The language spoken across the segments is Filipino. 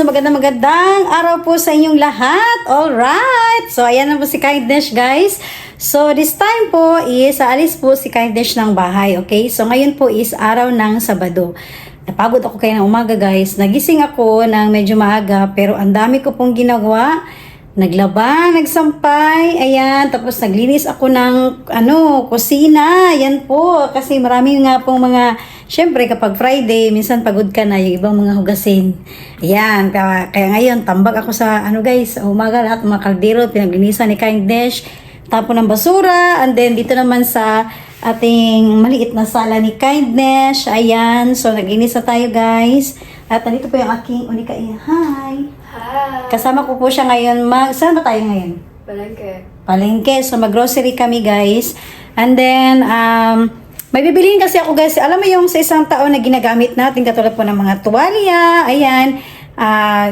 So magandang magandang araw po sa inyong lahat. Alright! So ayan na po si Kindness guys. So this time po is aalis po si Kindness ng bahay. Okay? So ngayon po is araw ng Sabado. Napagod ako kayo ng umaga guys. Nagising ako ng medyo maaga pero ang dami ko pong ginagawa. Naglaba, nagsampay, ayan, tapos naglinis ako ng, ano, kusina, ayan po, kasi marami nga pong mga, syempre kapag Friday, minsan pagod ka na, yung ibang mga hugasin, ayan, kaya, kaya ngayon, tambak ako sa, ano guys, umaga, lahat mga kaldero, pinaglinisan ni Kindness, tapo ng basura, and then dito naman sa ating maliit na sala ni Kindness, ayan, so naglinis na tayo guys, at nandito po yung aking unika, hi! Hi! Kasama ko po siya ngayon mag... Saan ba tayo ngayon? Palengke. Palengke. So, mag-grocery kami, guys. And then, um, may bibiliin kasi ako, guys. Alam mo yung sa isang taon na ginagamit natin, katulad po ng mga tuwalya, ayan.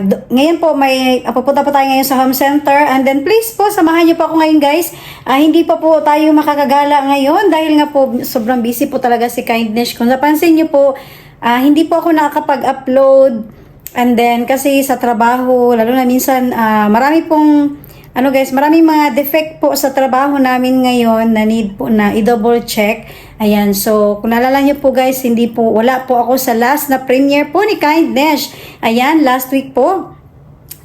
D- ngayon po, may, ah, pupunta po tayo ngayon sa home center. And then, please po, samahan niyo po ako ngayon, guys. Ah, hindi pa po tayo makakagala ngayon dahil nga po, sobrang busy po talaga si Kindness. Kung napansin niyo po, ah, hindi po ako nakakapag-upload And then, kasi sa trabaho, lalo na minsan, ah, marami pong, ano guys, maraming mga defect po sa trabaho namin ngayon na need po na i-double check. Ayan, so, kung naalala nyo po guys, hindi po, wala po ako sa last na premiere po ni Kindness. Ayan, last week po.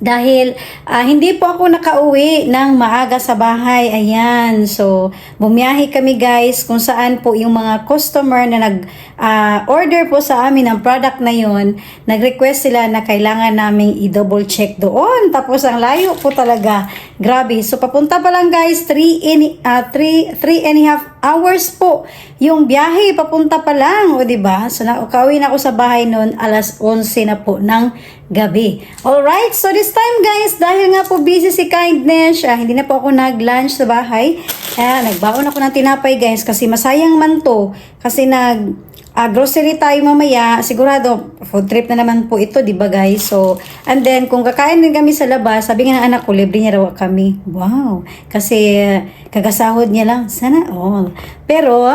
Dahil ah, hindi po ako nakauwi ng maaga sa bahay. Ayan. So, bumiyahe kami guys kung saan po yung mga customer na nag-order po sa amin ng product na yon nag-request sila na kailangan naming i-double check doon. Tapos, ang layo po talaga. Grabe. So, papunta pa lang guys, 3 in, ah, 3, 3 and a half hours po yung biyahe. Papunta pa lang. O, di ba So, nakauwi na ako sa bahay noon alas 11 na po ng gabi. Alright, so this time guys, dahil nga po busy si Kindness, ah, hindi na po ako nag-lunch sa bahay. Kaya nagbaon ako ng tinapay guys kasi masayang man to. Kasi nag ah, grocery tayo mamaya, sigurado food trip na naman po ito, di ba guys? So, and then kung kakain din kami sa labas, sabi nga ng anak ko, libre niya raw kami. Wow! Kasi ah, kagasahod niya lang, sana all. Pero,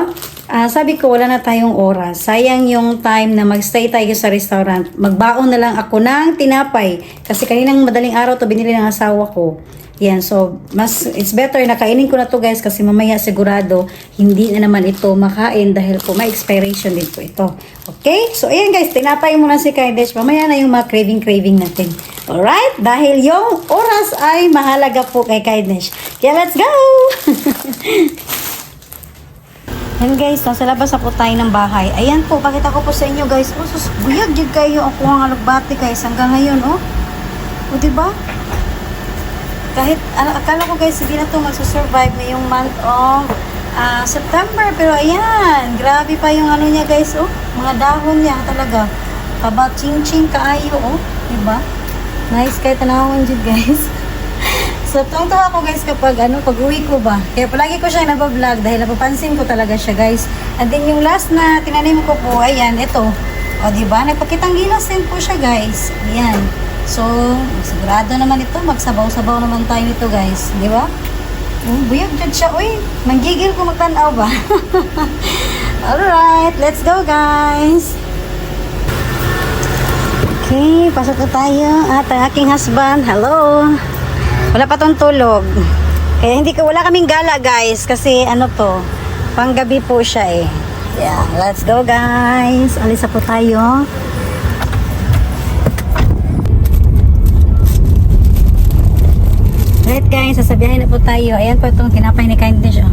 ah, sabi ko, wala na tayong oras. Sayang yung time na magstay tayo sa restaurant. Magbaon na lang ako ng tinapay. Kasi kaninang madaling araw to binili ng asawa ko. Yan, so, mas, it's better na kainin ko na to guys kasi mamaya sigurado hindi na naman ito makain dahil po may expiration din po ito. Okay? So, ayan guys, tinapay mo na si Kindness. Mamaya na yung mga craving-craving natin. Alright? Dahil yung oras ay mahalaga po kay Kindness. Kaya let's go! Yan guys, nasa labas na po tayo ng bahay. Ayan po, pakita ko po sa inyo guys. Oh, sus, buyag yun kayo ako ang alugbati guys hanggang ngayon, oh. O, diba? Kahit, ano, akala ko guys, hindi na to magsusurvive ngayong month of ah, September. Pero ayan, grabe pa yung ano niya guys, oh. Mga dahon niya talaga. Taba, ching-ching kaayo, oh. Diba? Nice kahit tanawin dyan guys. So, tungtawa ko guys kapag ano, pag uwi ko ba. Kaya palagi ko siya nabablog dahil napapansin ko talaga siya guys. And then yung last na tinanim ko po, ayan, ito. O, di ba? Nagpakitang gilas din po siya guys. Ayan. So, sigurado naman ito. Magsabaw-sabaw naman tayo nito guys. Di ba? Oh, buyag dyan siya. Uy, manggigil ko magtanaw ba? Alright, let's go guys. Okay, pasok na tayo. At ang aking husband, hello. Wala pa tong tulog. Kaya hindi ko, wala kaming gala guys. Kasi ano to, panggabi po siya eh. Yeah, let's go guys. Alis po tayo. Right guys, sasabihin na po tayo. Ayan po itong tinapay ni Kindness. Oh.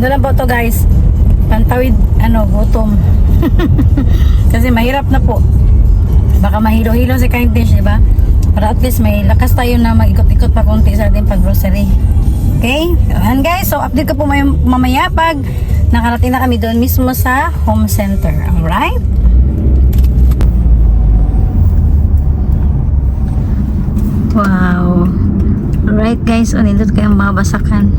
Ano lang po to guys? Pantawid, ano, gutom. Kasi mahirap na po. Baka mahilo-hilo si Kindness, di ba? Para at least may lakas tayo na mag-ikot-ikot pa konti sa ating pag-grocery. Okay? Ayan guys, so update ko po may- mamaya pag nakarating na kami doon mismo sa home center. Alright? Wow. Alright guys, o nindot kayong mga.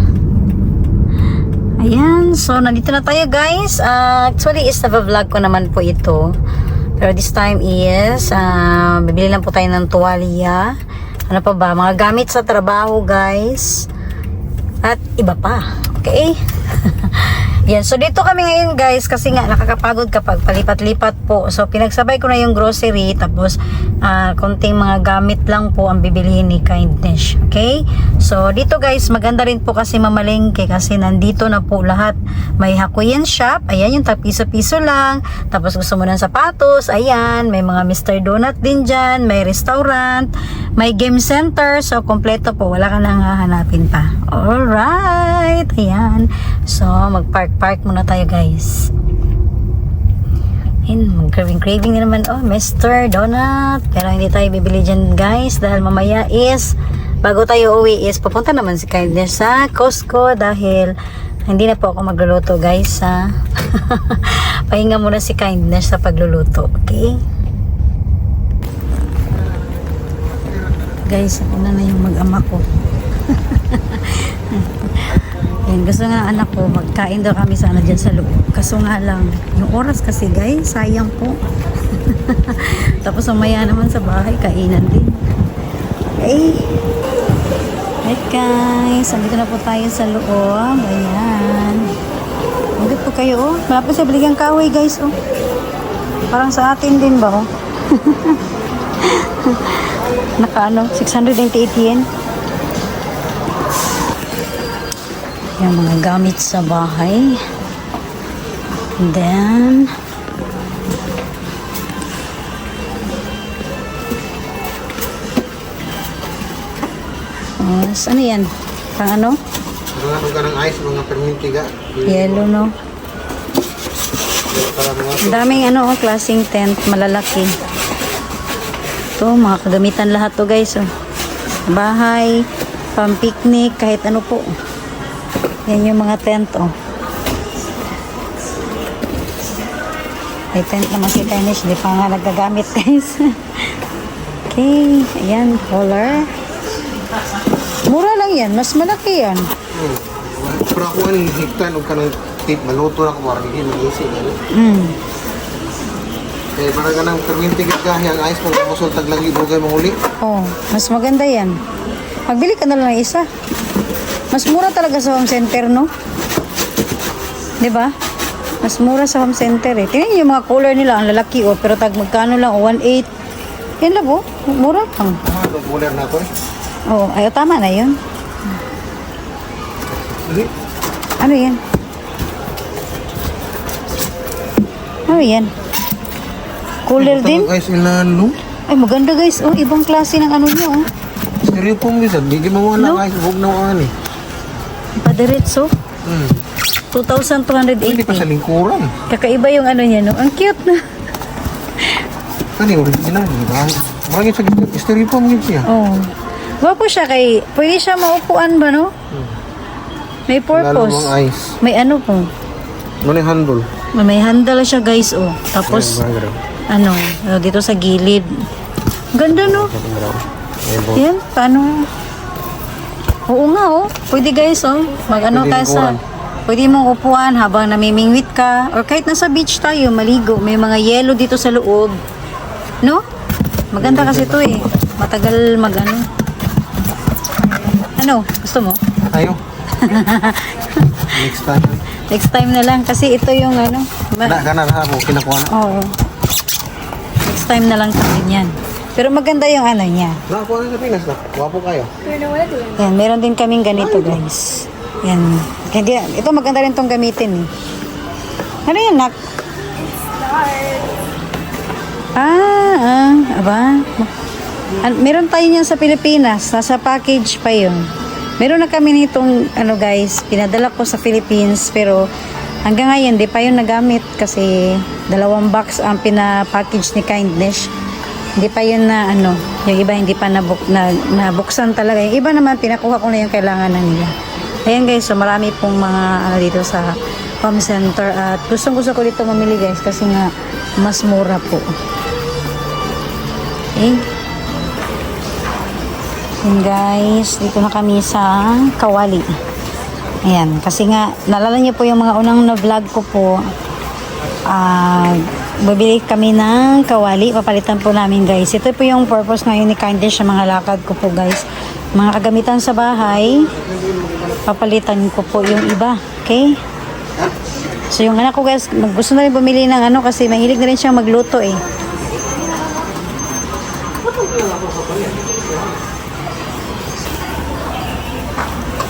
Ayan, so nandito na tayo guys. Uh, actually, is na vlog ko naman po ito. Pero this time is, uh, bibili lang po tayo ng tuwalya. Ano pa ba? Mga gamit sa trabaho, guys. At iba pa. Okay? Yan. So, dito kami ngayon, guys, kasi nga nakakapagod kapag palipat-lipat po. So, pinagsabay ko na yung grocery, tapos ah, konting mga gamit lang po ang bibilihin ni Kindness. Okay? So, dito, guys, maganda rin po kasi mamalengke kasi nandito na po lahat. May Hakuyen shop. Ayan, yung piso-piso lang. Tapos, gusto mo ng sapatos. Ayan. May mga Mr. Donut din dyan. May restaurant. May game center. So, kompleto po. Wala ka nang hahanapin pa. Alright. Ayan. So, mag-park-park muna tayo, guys. Ayun, mag-craving-craving na naman. Oh, Mr. Donut. Pero hindi tayo bibili dyan, guys. Dahil mamaya is, bago tayo uwi is, pupunta naman si Kindness sa Costco dahil hindi na po ako magluluto, guys. Ha? Pahinga muna si Kindness sa pagluluto. Okay? Guys, ako na na yung mag-ama ko. Yan, gusto nga ng anak ko, magkain daw kami sana dyan sa loob. Kaso nga lang, yung oras kasi guys, sayang po. Tapos umaya naman sa bahay, kainan din. Okay. Right guys, andito na po tayo sa loob. Ayan. Andito po kayo oh. Malapit sa Biligang Kahoy guys oh. Parang sa atin din ba oh. Naka ano, 688 yen. Yung mga gamit sa bahay. And then, Yes, ano yan? Pang ano? Mga ka ng ice, mga permintiga. Yellow, no? Ang daming ano, oh, klaseng tent, malalaki. Ito, mga kagamitan lahat to guys. Oh. Bahay, pang picnic, kahit ano po. Yan yung mga tent, oh. May tent naman si Tennis, di pa nga nagagamit guys. okay, ayan, color. Mura lang yan, mas malaki yan. Hmm. Pero ako ano, higtan o kanang tip, maluto na ko para hindi mag-isi. Ano? Mm. Eh, para ka ng permintiga ka, yung ice mo, kusol taglagi mo kayo mahuli. Oh, mas maganda yan. Magbili ka na lang ng isa. Mas mura talaga sa home center, no? 'Di ba? Mas mura sa home center eh. Tingnan yung mga color nila, ang lalaki oh, pero tag magkano lang, oh, 1.8. Yan lang oh, mura lang. Ah, regular na ako eh. Oh, ayo tama na 'yun. Ano 'yan? Ano 'yan? Cooler din? Ice inano. Ay, maganda guys. Oh, ibang klase ng ano niya oh. Stereo po mo isa, hindi mo wala No? ice, huwag na wala eh. Padiretso. Hmm. 2,280. Hindi pa sa lingkuran. Kakaiba yung ano niya, no? Ang cute na. Kani, original. Marami sa stereo po mo siya. Oh. Gwapo siya kay, pwede siya maupuan ba, no? May Lalo purpose. mga ice. May ano po. Ano handle? May, may handle siya, guys, oh. Tapos, bagay. ano, oh, dito sa gilid. Ganda, no? Yan, paano? Oo nga, oh. Pwede, guys, oh. Mag-ano Pwede sa... upuan. Pwede mong upuan habang namimingwit ka. Or kahit nasa beach tayo, maligo. May mga yelo dito sa loob. No? Maganda kasi to eh. Matagal mag ano. Ano? Gusto mo? Tayo. Next time. Next time na lang kasi ito yung ano. ma- Na, kana na mo, kinakuha na. Oo. Next time na lang kami yan. Pero maganda yung ano niya. Nakakuha na sa Pinas na. Wapo kayo. Yan, meron din kaming ganito guys. Yan. Hindi, ito maganda rin tong gamitin eh. Ano yan, nak? Ah, ah, aba. An- meron tayo niyan sa Pilipinas. Nasa package pa yun. Meron na kami nitong, ano guys, pinadala ko sa Philippines. Pero hanggang ngayon, di pa yun nagamit. Kasi dalawang box ang pina-package ni Kindness. Hindi pa yun na, ano, yung iba hindi pa nabuk, na, nabuksan talaga. Yung iba naman, pinakuha ko na yung kailangan na nila. Ayan guys, so marami pong mga ano dito sa home center at gustong gusto ko dito mamili guys kasi nga mas mura po. Okay. Ayan guys, dito na kami sa Kawali. Ayan, kasi nga, nalala niyo po yung mga unang na-vlog ko po. Ah, bibili kami ng kawali. Papalitan po namin guys. Ito po yung purpose ngayon ni Kindness sa mga lakad ko po guys. Mga kagamitan sa bahay, papalitan ko po yung iba. Okay? So yung anak ko guys, gusto na rin bumili ng ano kasi mahilig na rin siyang magluto eh.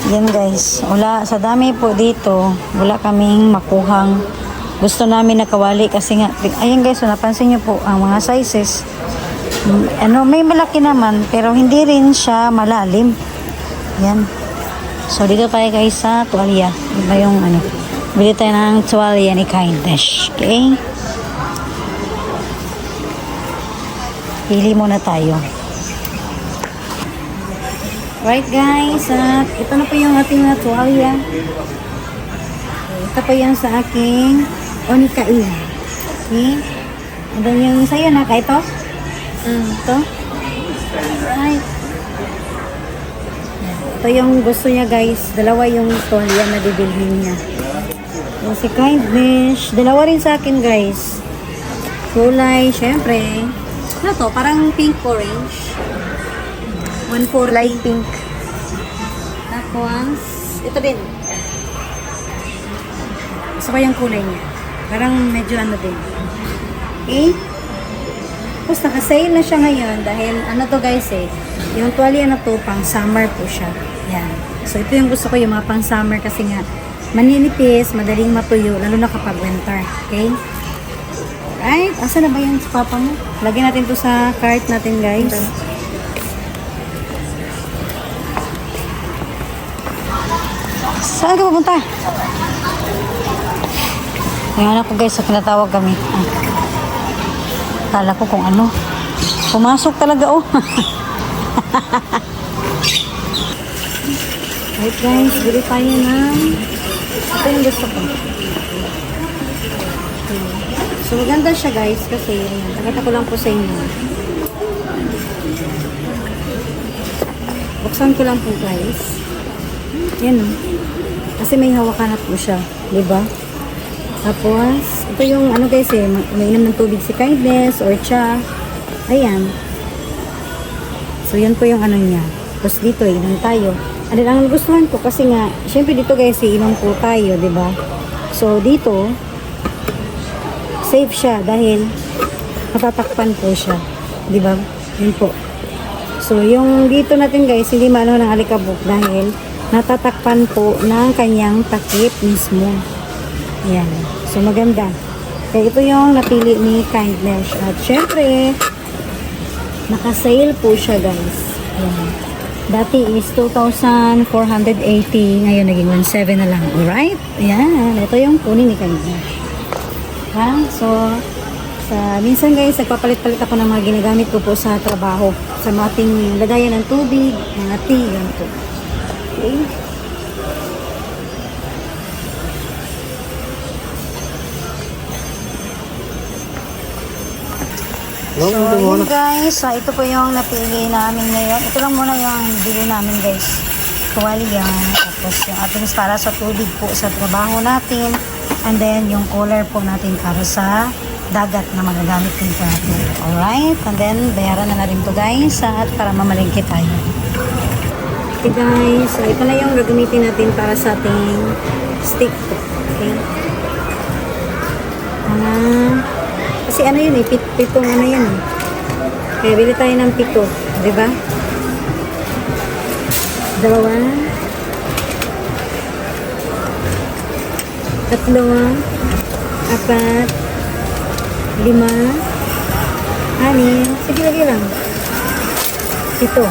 Yan guys, wala sa dami po dito, wala kaming makuhang gusto namin nakawali kasi nga, ayun guys, napansin niyo po ang mga sizes. Mm, Ano, may malaki naman pero hindi rin siya malalim. Yan. So dito tayo guys sa tuwalya. Iba yung ano, bili tayo ng tuwalya ni Kindness. Okay? Pili muna tayo. Right guys, at ito na po yung ating tuwalya. Ito po yung sa aking onikain. Okay? And then yung sa'yo na, ka ito? Mm, ito? Right. Ito yung gusto niya guys. Dalawa yung tuwalya na bibilhin niya. Yung si Kindness. Dalawa rin sa akin guys. Kulay, syempre. Ano to? Parang pink orange. 140. Light pink. Tapos, ito din. Gusto ko yung kulay niya. Parang medyo ano din. Okay? Tapos naka-sale na siya ngayon dahil ano to guys eh, yung tuwalya na to pang summer po siya. Yan. So ito yung gusto ko yung mga pang summer kasi nga maninipis, madaling matuyo, lalo na kapag winter. Okay? Right? Asa na ba yung papa mo? Lagyan natin to sa cart natin guys. Saan ka pupunta? Yung anak ko guys, pinatawag kami. Ah. Kala ko kung ano. Pumasok talaga oh. Right guys, bili tayo ng ito yung gusto ko. So maganda siya guys kasi ayan, nakita ko lang po sa inyo. Buksan ko lang po guys. Yan oh. Kasi may hawakan na po siya. di ba? Tapos, ito yung ano guys eh, umiinom ng tubig si Kindness or cha. Ayan. So, yan po yung ano niya. Tapos dito, inom tayo. Ano ang nagustuhan ko kasi nga, syempre dito guys, eh, inom po tayo, ba? So, dito, safe siya dahil matatakpan po siya. Ba? Yun po. So, yung dito natin guys, hindi maano ng alikabok dahil natatakpan po ng kanyang takip mismo. Yan. So, maganda. Kaya ito yung napili ni Kindness. At syempre, naka-sale po siya guys. Yan. Dati is 2,480. Ngayon, naging 1,700 na lang. Alright? Yan. Ito yung kunin ni Kindness. Ha? So, sa minsan guys, nagpapalit-palit ako ng mga ginagamit ko po sa trabaho. Sa mga ating lagayan ng tubig, mga tea, yan po. Okay. So, yun guys, ah, ito po yung napili namin ngayon. Ito lang muna yung bili namin guys. Tuwalya, tapos yung ating para sa tubig po sa trabaho natin. And then yung cooler po natin para sa dagat na magagamit din po natin. Alright, and then bayaran na na rin to guys at para mamalingkit tayo. Okay guys, so ito na yung gagamitin natin para sa ating stick. Okay? Mga kasi ano yun eh, pit, pitong ano yun eh. Kaya bili tayo ng pito, di ba? Dalawa. Tatlo. Apat. Lima. Anim. Sige, lagi lang. Pito.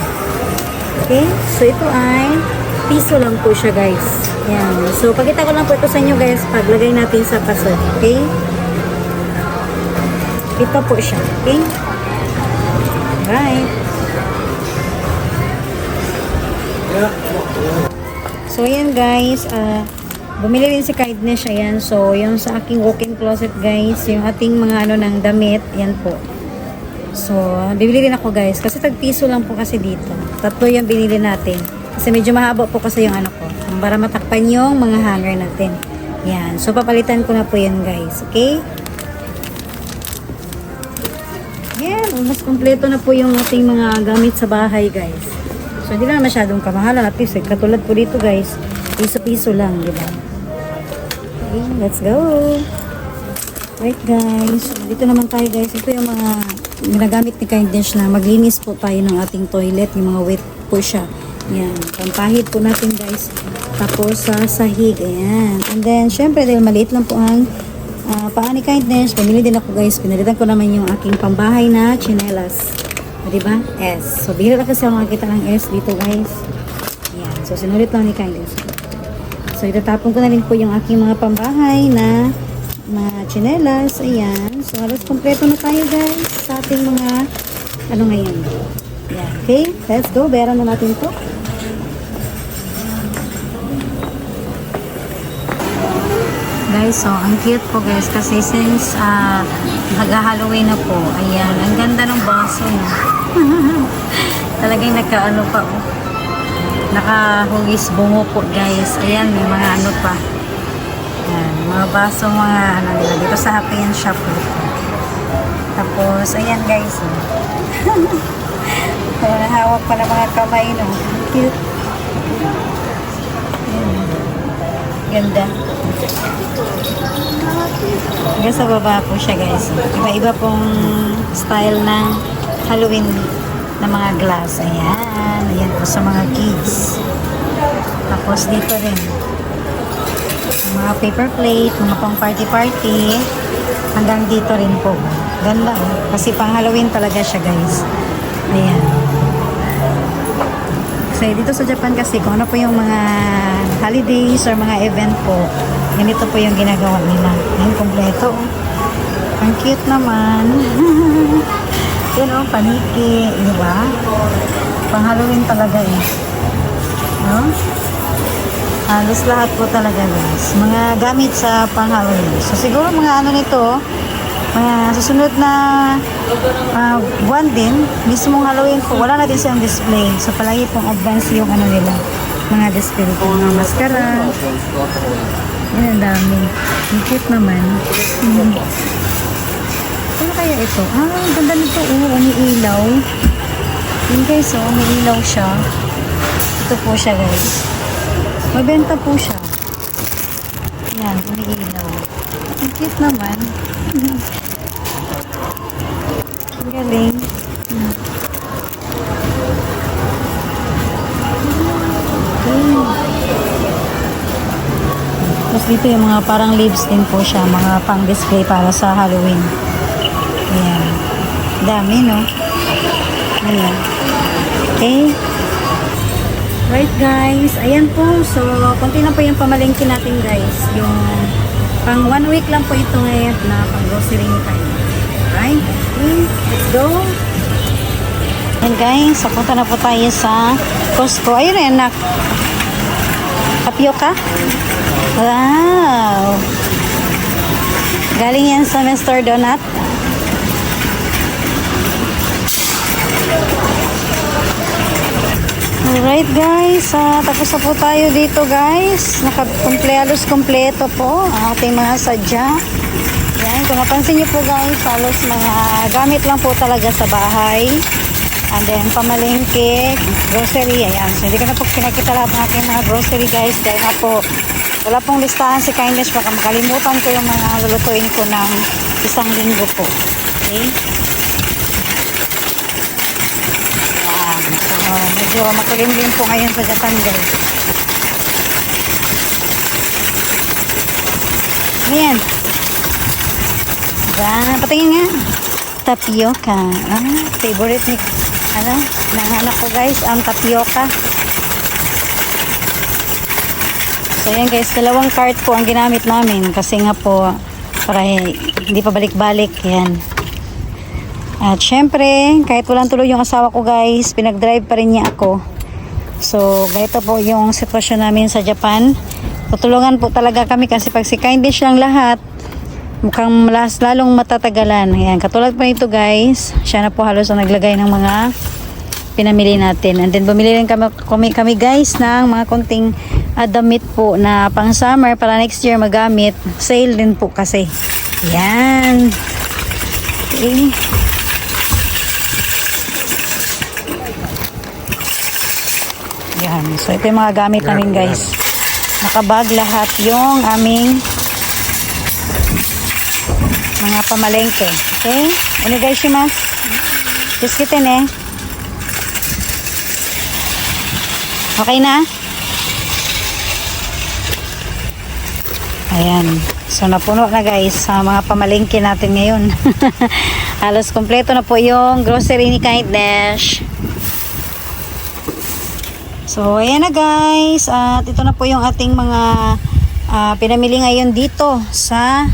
Okay? So, ito ay piso lang po siya, guys. Yan. So, pakita ko lang po ito sa inyo, guys, paglagay natin sa paso. Okay? Ito po siya. Okay? Right. So, ayan guys. ah bumili rin si Kindness. Ayan. So, yung sa aking walk-in closet guys. Yung ating mga ano ng damit. Yan po. So, bibili rin ako guys. Kasi tag-piso lang po kasi dito. Tatlo yung binili natin. Kasi medyo mahaba po kasi yung ano ko. Para matakpan yung mga hanger natin. Yan. So, papalitan ko na po yan guys. Okay? Kompleto na po yung ating mga gamit sa bahay, guys. So, hindi lang masyadong kamahalan. At least, eh, katulad po dito, guys. Piso-piso lang, di ba? Okay, let's go! Right, guys. Dito naman tayo, guys. Ito yung mga ginagamit ni Kindness na maglinis po tayo ng ating toilet. Yung mga wet po siya. Yan. Pampahid po natin, guys. Tapos, sa sahig. Ayan. And then, syempre, dahil maliit lang po ang Ah, paa ni kindness, pumili din ako guys. Pinalitan ko naman yung aking pambahay na chinelas. O, diba? S. So, bihira kasi ako makakita ng S dito guys. Yan. So, sinulit lang ni kindness. So, itatapon ko na rin po yung aking mga pambahay na mga chinelas. Ayan. So, halos kompleto na tayo guys sa ating mga ano ngayon. Yan. Okay? Let's go. Bayaran na natin to. Guys, so ang cute po guys kasi since uh, mag-Halloween na po, ayan, ang ganda ng baso niya. Talagang nakaano pa oh. Nakahugis bungo po guys. Ayan, may mga ano pa. Ayan, mga baso, mga ano nila dito sa Happy and Shop po. Tapos, ayan guys. Oh. so, nahawak pa ng mga kamay, no? Cute. Ayan. Ganda. Hanggang sa baba po siya guys. Iba-iba pong style ng Halloween na mga glass. Ayan. Ayan po sa mga kids. Tapos dito rin. Mga paper plate, mga pang party-party. Hanggang dito rin po. Ganda oh. Kasi pang Halloween talaga siya guys. Ayan. Kasi dito sa Japan kasi kung ano po yung mga holidays or mga event po, ganito po yung ginagawa nila. Ayan, kompleto. oh. Ang cute naman. Yan o, paniki. Di ba? Pang Halloween talaga eh. No? Halos lahat po talaga guys. Mga gamit sa pang Halloween. So siguro mga ano nito, mga susunod na uh, buwan din, mismong Halloween po, wala na din siyang display. So palagi pong advance yung ano nila, mga display po, mga maskara. Yan ang dami. Ang cute naman. Hmm. Ano kaya ito? Ah, ang ganda nito. Oo, umiilaw. Yun guys, oh, umiilaw siya. Ito po siya guys. Mabenta po siya. Yan, umiilaw. Ang cute naman. Ang galing. Dito yung mga parang leaves din po siya, mga pang display para sa Halloween. Ayan. Dami, no? Ayan. Okay. Right, guys. Ayan po. So, konti na po yung pamalengke natin, guys. Yung pang one week lang po ito ngayon na pang grocery time. Right? Okay. Let's go. Ayan, guys. So, punta na po tayo sa Costco. Ayun, anak. Tapioca? Wow! Galing yan sa Mr. Donut. Alright guys, ah, tapos na po tayo dito guys. Nakakumpleados kompleto po ang ating mga sadya. Yan, kung napansin niyo po guys, halos mga gamit lang po talaga sa bahay. And then pamalengke, grocery, ayan. So hindi ko na po pinakita lahat ng aking mga grocery guys. Dahil nga po, wala pong listahan si Kindness. Baka makalimutan ko yung mga lulutuin ko ng isang linggo po. Okay? Ayan. So, medyo makulimlim po ngayon sa Japan guys. Ayan. Diyan, patingin nga. Tapioca. Ah, favorite ni, ano, ng anak ko guys, ang tapioca. So yan guys, dalawang cart po ang ginamit namin kasi nga po para hindi pa balik-balik yan. At syempre, kahit walang tuloy yung asawa ko guys, pinag-drive pa rin niya ako. So, ganito po yung sitwasyon namin sa Japan. Tutulungan po talaga kami kasi pag si Kindness lang lahat, mukhang last, lalong matatagalan. Ayan, katulad pa ito guys, siya na po halos ang naglagay ng mga pinamili natin. And then bumili rin kami, kami, kami guys ng mga konting uh, damit po na pang summer para next year magamit. Sale din po kasi. Ayan. Okay. Ayan. So ito yung mga gamit namin guys. Nakabag lahat yung aming mga pamalengke. Okay? Ano guys, shimas? Biskitin eh. Okay na? Ayan. So, napuno na guys sa mga pamalengke natin ngayon. Halos kompleto na po yung grocery ni Kindness. So, ayan na guys. At ito na po yung ating mga ah, pinamili ngayon dito sa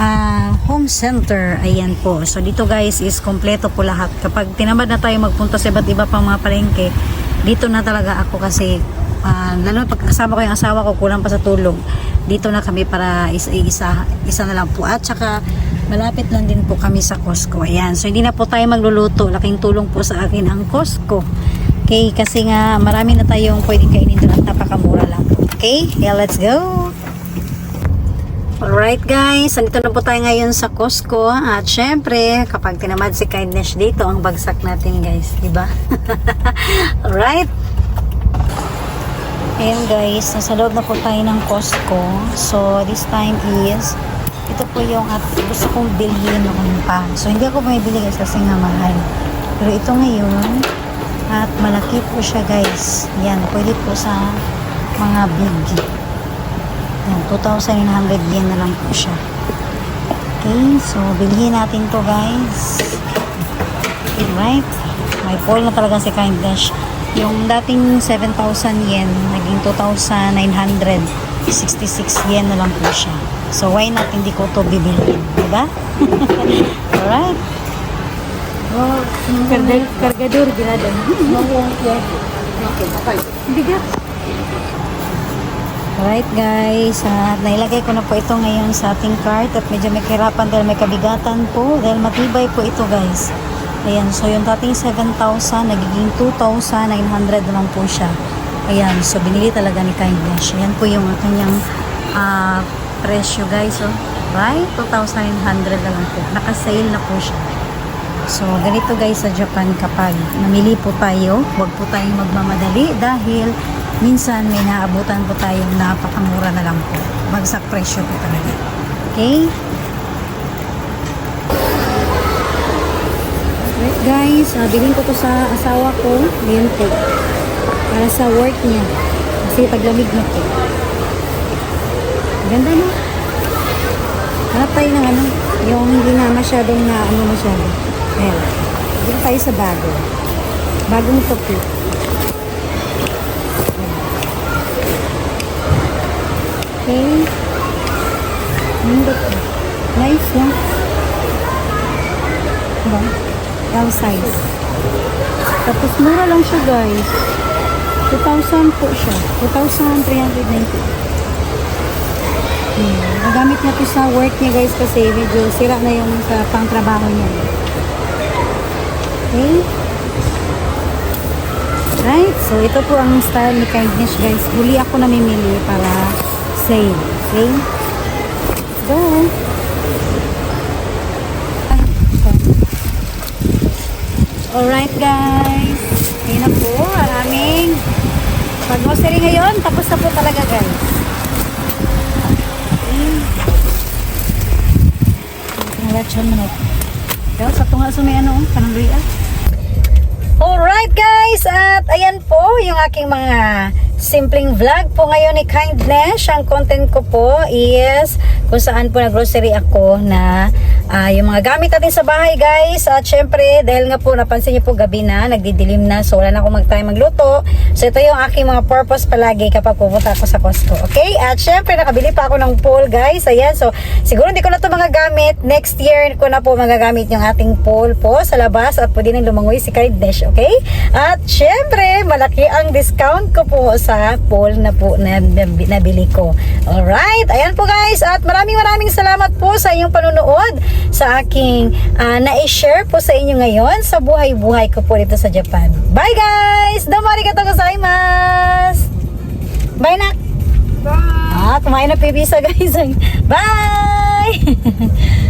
ah, home center. Ayan po. So, dito guys is kompleto po lahat. Kapag tinamad na tayo magpunta sa iba't iba pang mga palengke, dito na talaga ako kasi ah, lalo pag kasama ko yung asawa ko, kulang pa sa tulog. Dito na kami para isa, isa, isa na lang po. At saka, malapit lang din po kami sa Costco. Ayan. So, hindi na po tayo magluluto. Laking tulong po sa akin ang Costco. Okay, kasi nga marami na tayong pwedeng kainin doon at napakamura lang. Okay, yeah, let's go! Alright guys, andito na po tayo ngayon sa Costco at syempre, kapag tinamad si Kindness dito, ang bagsak natin guys, di ba? Alright? Ayan guys, nasa loob na po tayo ng Costco. So, this time is, ito po yung at gusto kong bilhin noon pa. So, hindi ako bumibili guys kasi nga mahal. Pero ito ngayon, at malaki po siya guys. Yan, pwede po sa mga big. Yan, 2,900 yen na lang po siya. Okay, so bilhin natin to guys. Okay, right? May fall na talaga si Kindness. Yung dating 7,000 yen, naging 2,966 yen na lang po siya. So why not hindi ko to bibilhin, di ba? Alright. Oh, Karga, kargador, ginada. Bigat. Alright guys, at nailagay ko na po ito ngayon sa ating cart at medyo may kahirapan dahil may kabigatan po dahil matibay po ito guys. Ayan, so yung dating 7,000 nagiging 2,900 na lang po siya. Ayan, so binili talaga ni Kindness. Ayan po yung kanyang ah, presyo guys. So, right? 2,900 na lang po. Naka-sale na po siya. So, ganito guys sa Japan kapag namili po tayo, huwag po tayong magmamadali dahil minsan may naabutan po tayong napakamura na lang po. Bagsak presyo po talaga. Okay? Right guys, uh, bilhin ko to sa asawa ko. Ayan po. Para sa work niya. Kasi taglamig na po. Ganda no? Hanap tayo ng ano, yung hindi na masyadong na ano masyado. Ayan. Dito tayo sa bago. Bagong topi. Okay. Nindot. Nice lang. Diba? L size. Tapos mura lang siya guys. 2,000 po siya. 2,390. Hmm. Nagamit niya to sa work niya guys kasi medyo sira na yung sa pangtrabaho niya. Okay? Right? So, ito po ang style ni Kindness guys. Huli ako namimili para save. Okay? Let's go! Alright guys. Ayun na po ang aming pag-grocery ngayon. Tapos na po talaga guys. Nalachon mo na. Pero sa tunga may ano, panangriya. Alright guys, at ayan po yung aking mga simpleng vlog po ngayon ni Kindness. Ang content ko po is kung saan po nag-grocery ako na ah, yung mga gamit natin sa bahay guys. At syempre, dahil nga po napansin niyo po gabi na, nagdidilim na, so wala na akong mag-time magluto. So ito yung aking mga purpose palagi kapag pupunta ako sa Costco. Okay? At syempre, nakabili pa ako ng pool guys. Ayan, so siguro hindi ko na to mga gamit. Next year ko na po magagamit yung ating pool po sa labas at pwede nang lumangoy si Kindness. Okay? At syempre, malaki ang discount ko po sa pool na po na nab- nabili ko. Alright, ayan po guys. At maraming maraming salamat po sa inyong panunood sa aking ah, na-share po sa inyo ngayon sa buhay-buhay ko po dito sa Japan. Bye guys! Domo arigatou gozaimasu! Bye na! Bye! Ah, kumain na pipisa guys. Bye!